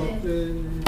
네.